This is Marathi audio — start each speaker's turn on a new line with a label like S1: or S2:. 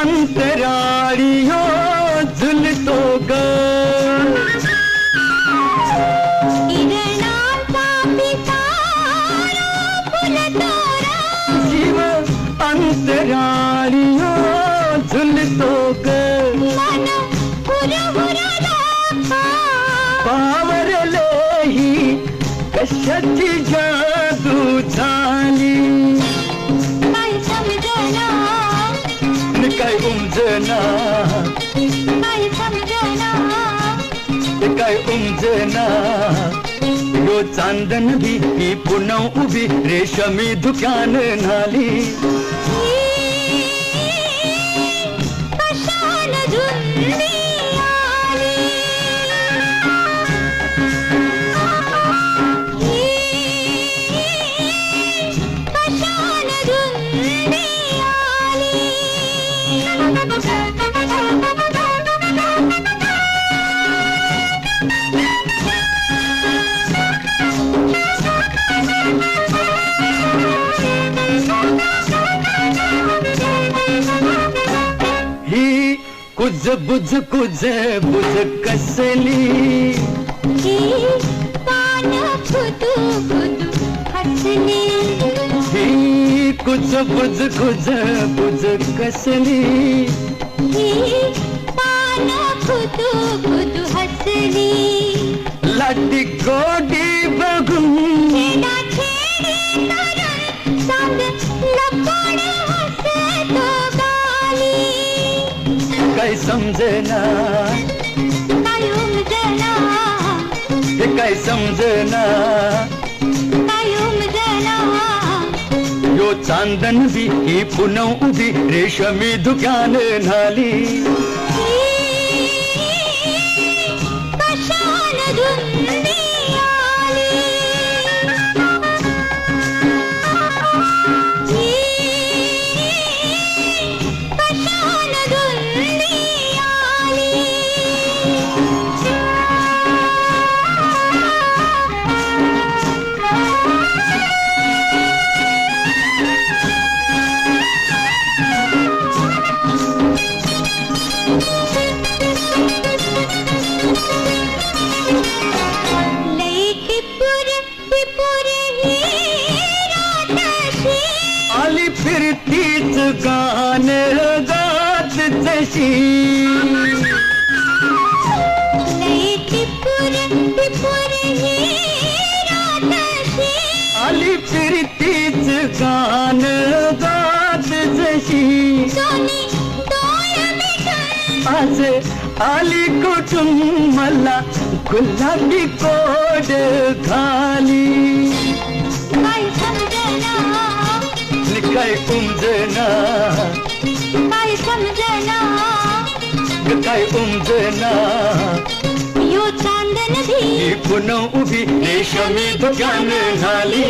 S1: अंतराळी हो झुलतो ग.
S2: किरणांचा पिसारा फुलतोरा
S1: जीव अंतराळी हो झुलतो ग. पावरले ही कशाची जादू उमजना.
S2: काय
S1: उमजना. यो चांदन भी ही पुनव उभी रेशमी दुकान न्हाली
S2: कशान धुंदी
S1: कुज बुज कुज बुज कसली?
S2: ही
S1: कुज बुज कुज बुज कसली? लाटी गोडी काय समजना. हे काय समजना. यो चांदन भी ही पुनव उभी रेशमी दुकान न्हाली.
S2: कशान आली
S1: फिरतीच गाण गात जशी. आज आली कुठून मला गुलाबी कोड घाली.
S2: काय समजना?
S1: नि काय उमजना.
S2: काय समजना?
S1: ग काय उमजना?
S2: यो चांदन
S1: ही पुन्हा उभी रेशमी दुकान झाली.